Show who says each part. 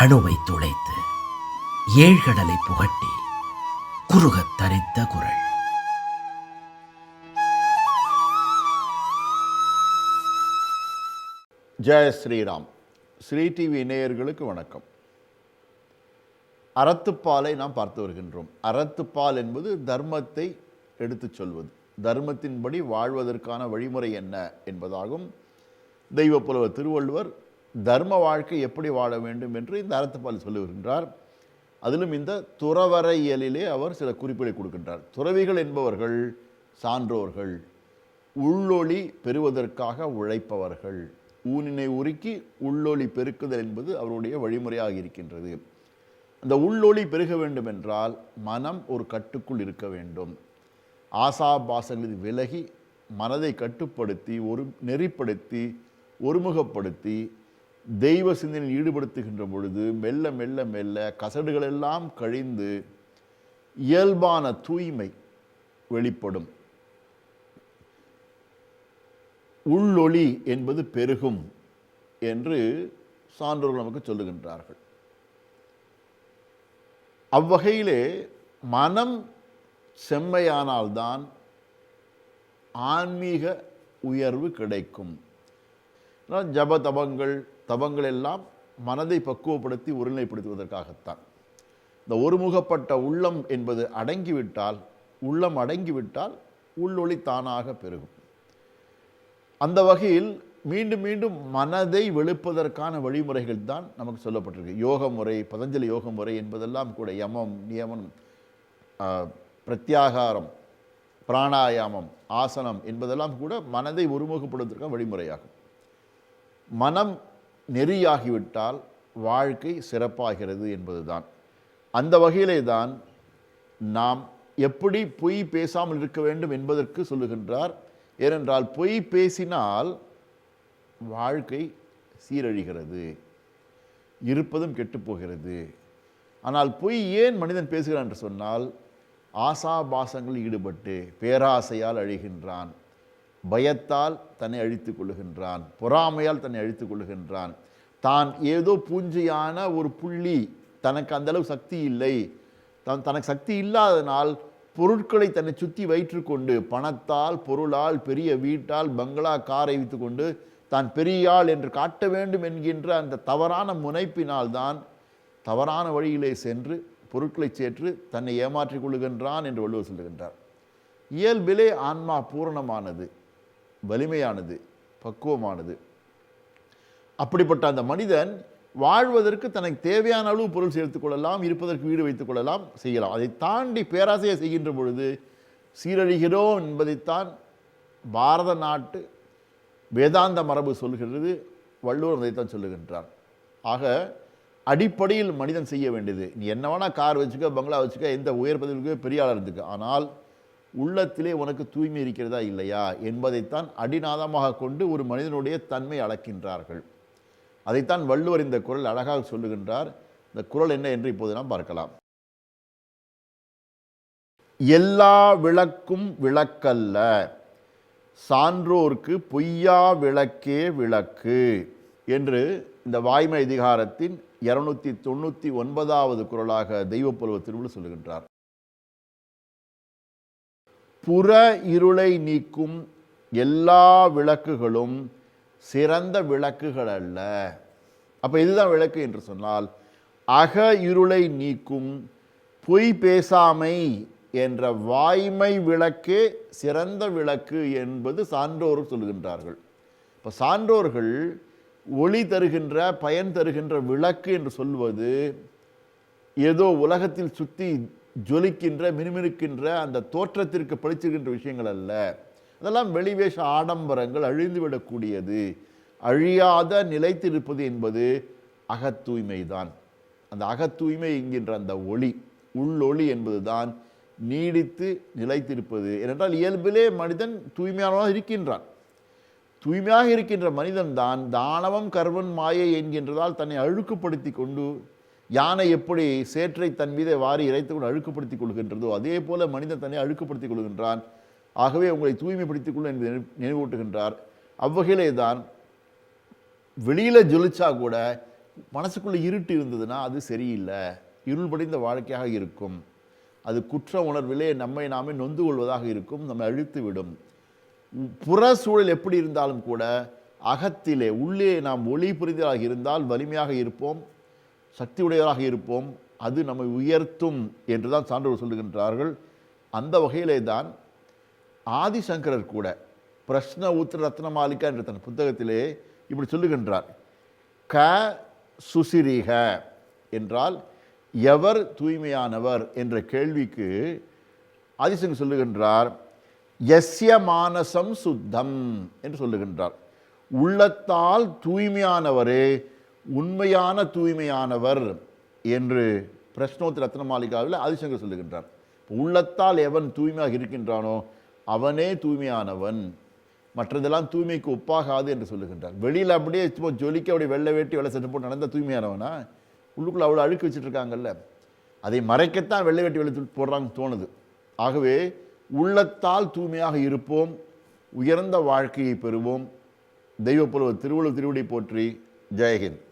Speaker 1: அணுவை துளைத்து ஏழ்கடலை புகட்டி குறுகத் தரித்த குரல்.
Speaker 2: ஜெய ஸ்ரீராம். ஸ்ரீ டிவி நேயர்களுக்கு வணக்கம். அறத்துப்பாலை நாம் பார்த்து வருகின்றோம். அறத்துப்பால் என்பது தர்மத்தை எடுத்துச் சொல்வது. தர்மத்தின்படி வாழ்வதற்கான வழிமுறை என்ன என்பதாகும். தெய்வப்புலவர் திருவள்ளுவர் தர்ம வாழ்க்கை எப்படி வாழ வேண்டும் என்று இந்த அறத்துப்பால் சொல்லுகின்றார். அதிலும் இந்த துறவரையியலிலே அவர் சில குறிப்புகளை கொடுக்கின்றார். துறவிகள் என்பவர்கள் சான்றோர்கள் உள்ளொளி பெறுவதற்காக உழைப்பவர்கள். ஊனினை உருக்கி உள்ளொளி பெருக்குதல் என்பது அவருடைய வழிமுறையாக இருக்கின்றது. அந்த உள்ளொளி பெருக வேண்டும் என்றால் மனம் ஒரு கட்டுக்குள் இருக்க வேண்டும். ஆசாபாசங்களில் விலகி மனதை கட்டுப்படுத்தி ஒரு நெறிப்படுத்தி ஒருமுகப்படுத்தி தெய்வ சிந்தனையில் ஈடுபடுத்துகின்ற பொழுது மெல்ல மெல்ல மெல்ல கசடுகள் எல்லாம் கழிந்து இயல்பான தூய்மை வெளிப்படும். உள்ளொளி என்பது பெருகும் என்று சான்றோர்கள் நமக்கு சொல்லுகின்றார்கள். அவ்வகையிலே மனம் செம்மையானால்தான் ஆன்மீக உயர்வு கிடைக்கும். ஜபதபங்கள் ஜப தபங்கள் தவங்கள் எல்லாம் மனதை பக்குவப்படுத்தி ஒருநிலைப்படுத்துவதற்காகத்தான். இந்த ஒருமுகப்பட்ட உள்ளம் என்பது அடங்கிவிட்டால் உள்ளம் அடங்கிவிட்டால் உள்ளொளி தானாக பெருகும். அந்த வகையில் மீண்டும் மீண்டும் மனதை வெளுப்பதற்கான வழிமுறைகள் தான் நமக்கு சொல்லப்பட்டிருக்கு. யோக முறை பதஞ்சலி யோக முறை என்பதெல்லாம் கூட யமம் நியமனம் பிரத்யாகாரம் பிராணாயாமம் ஆசனம் என்பதெல்லாம் கூட மனதை ஒருமுகப்படுவதற்கான வழிமுறையாகும். மனம் நெறியாகிவிட்டால் வாழ்க்கை சிறப்பாகிறது என்பதுதான். அந்த வகையிலே தான் நாம் எப்படி பொய் பேசாமல் இருக்க வேண்டும் என்பதற்கு சொல்லுகின்றார். ஏனென்றால் பொய் பேசினால் வாழ்க்கை சீரழிகிறது இருப்பதும் கெட்டுப் போகிறது ஆனால் பொய் ஏன் மனிதன் பேசுகிறான் என்று சொன்னால் ஆசாபாசங்களில் ஈடுபட்டு பேராசையால் அழிகின்றான். பயத்தால் தன்னை அழித்து கொள்ளுகின்றான். பொறாமையால் தன்னை அழித்து கொள்ளுகின்றான். தான் ஏதோ பூஞ்சையான ஒரு புள்ளி தனக்கு அந்த அளவு சக்தி இல்லை. தன் தனக்கு சக்தி இல்லாதனால் பொருட்களை தன்னை சுற்றி வைற்றுக்கொண்டு பணத்தால் பொருளால் பெரிய வீட்டால் பங்களா காரை வைத்துக்கொண்டு தான் பெரியாள் என்று காட்ட வேண்டும் என்கின்ற அந்த தவறான முனைப்பினால் தான் தவறான வழியிலே சென்று பொருட்களை சேற்று தன்னை ஏமாற்றிக் கொள்ளுகின்றான் என்று வள்ளுவர் சொல்லுகின்றார். இயல்பிலே ஆன்மா பூரணமானது. வலிமையானது பக்குவமானது. அப்படிப்பட்ட அந்த மனிதன் வாழ்வதற்கு தனக்கு தேவையான அளவு பொருள் சேர்த்துக் கொள்ளலாம் இருப்பதற்கு வீடு வைத்துக் கொள்ளலாம் செய்யலாம். அதை தாண்டி பேராசையை செய்கின்ற பொழுது சீரழிகிறோம் என்பதைத்தான் பாரத நாட்டு வேதாந்த மரபு சொல்கிறது வள்ளுவர் அதைத்தான் சொல்லுகின்றார். ஆக அடிப்படையில் மனிதன் செய்ய வேண்டியது நீ என்ன வேணால் கார் வச்சுக்க பங்களா வச்சுக்க எந்த உயர் பதவிக்கு பெரிய ஆளாக இருந்துக்க. ஆனால் உள்ளத்திலே உனக்கு தூய்மை இருக்கிறதா இல்லையா என்பதைத்தான் அடிநாதமாக கொண்டு ஒரு மனிதனுடைய தன்மை அளக்கின்றார்கள். அதைத்தான் வள்ளுவர் இந்த குரல் அழகாக சொல்லுகின்றார். இந்த குரல் என்ன என்று இப்போது நாம் பார்க்கலாம். எல்லா விளக்கும் விளக்கல்ல. சான்றோர்க்கு பொய்யா விளக்கே விளக்கு என்று இந்த வாய்மை அதிகாரத்தின் இருநூத்தி தொண்ணூற்றி ஒன்பதாவது குரலாக தெய்வப்புலவ திருவிழு சொல்லுகின்றார். புற இருளை நீக்கும் எல்லா விளக்குகளும் சிறந்த விளக்குகள் அல்ல அப்போ இதுதான் விளக்கு என்று சொன்னால் அக இருளை நீக்கும் பொய் பேசாமை என்ற வாய்மை விளக்கே சிறந்த விளக்கு என்பது சான்றோர் சொல்கின்றார்கள் இப்போ சான்றோர்கள் ஒளி தருகின்ற பயன் தருகின்ற விளக்கு என்று சொல்வது ஏதோ உலகத்தில் சுற்றி ஜொலிக்கின்ற மினுமினுக்கின்ற அந்த தோற்றத்திற்கு பழிச்சிருக்கின்ற விஷயங்கள் அல்ல. அதெல்லாம் வெளிவேஷ ஆடம்பரங்கள் அழிந்துவிடக்கூடியது அழியாத நிலைத்திருப்பது என்பது அகத்தூய்மைதான். அந்த அகத்தூய்மை என்கின்ற அந்த ஒளி உள்ளொளி என்பதுதான் நீடித்து நிலைத்திருப்பது. ஏனென்றால் இயல்பிலே மனிதன் தூய்மையானவனாக இருக்கின்றான். தூய்மையாக இருக்கின்ற மனிதன் தான் தானவம் கர்வன் மாயை என்கின்றதால் தன்னை அழுக்குப்படுத்தி கொண்டு யானை எப்படி சேற்றை தன் மீதே வாரி இறைத்து கொண்டு அழுக்குப்படுத்திக் கொள்கின்றதோ அதே போல மனிதன் தன்னை அழுக்குப்படுத்திக் கொள்கின்றான். ஆகவே உங்களை தூய்மைப்படுத்திக் கொள்ள என்பதை நினைவூட்டுகின்றார். அவ்வகையிலே தான் வெளியில் ஜொலிச்சா கூட மனசுக்குள்ளே இருட்டு இருந்ததுன்னா அது சரியில்லை. இருள் படிந்த வாழ்க்கையாக இருக்கும். அது குற்ற உணர்விலே நம்மை நாமே நொந்து கொள்வதாக இருக்கும். நம்மை அழித்து விடும். புற சூழல் எப்படி இருந்தாலும் கூட அகத்திலே உள்ளே நாம் ஒளி புரிந்ததாக இருந்தால் வலிமையாக இருப்போம். சக்தி உடையவராக இருப்போம் அது நம்மை உயர்த்தும் என்று தான் சான்றோர் சொல்லுகின்றார்கள். அந்த வகையிலே தான் ஆதிசங்கரர் கூட பிரஷ்ன உத்திர ரத்னமாலிகா என்ற தன் புத்தகத்திலே இப்படி சொல்லுகின்றார். க சுசிரீக என்றால் எவர் தூய்மையானவர் என்ற கேள்விக்கு ஆதிசங்கர் சொல்லுகின்றார் எஸ்ய மானசம் சுத்தம் என்று சொல்லுகின்றார். உள்ளத்தால் தூய்மையானவரே உண்மையான தூய்மையானவர் என்று பிரஷ்னோத் ரத்னமாளிகாவில் ஆதிசங்கர் சொல்லுகின்றார். உள்ளத்தால் எவன் தூய்மையாக இருக்கின்றானோ அவனே தூய்மையானவன். மற்றதெல்லாம் தூய்மைக்கு ஒப்பாகாது என்று சொல்லுகின்றார். வெளியில் அப்படியே சும்மா ஜொலிக்க அப்படியே வெள்ளை வேட்டி வெள்ளை சட்டை போட்டு நடந்த தூய்மையானவனா? உள்ளுக்குள்ளே அவ்வளோ அழுக்கு வச்சுட்டு இருக்காங்கல்ல அதை மறைக்கத்தான் வெள்ளை வேட்டி வெள்ளை போடுறாங்க போடுறாங்கன்னு தோணுது. ஆகவே உள்ளத்தால் தூய்மையாக இருப்போம். உயர்ந்த வாழ்க்கையை பெறுவோம். தெய்வப்புலவர் திருவள்ளுவர் திருவடி போற்றி. ஜெயஹிந்த்.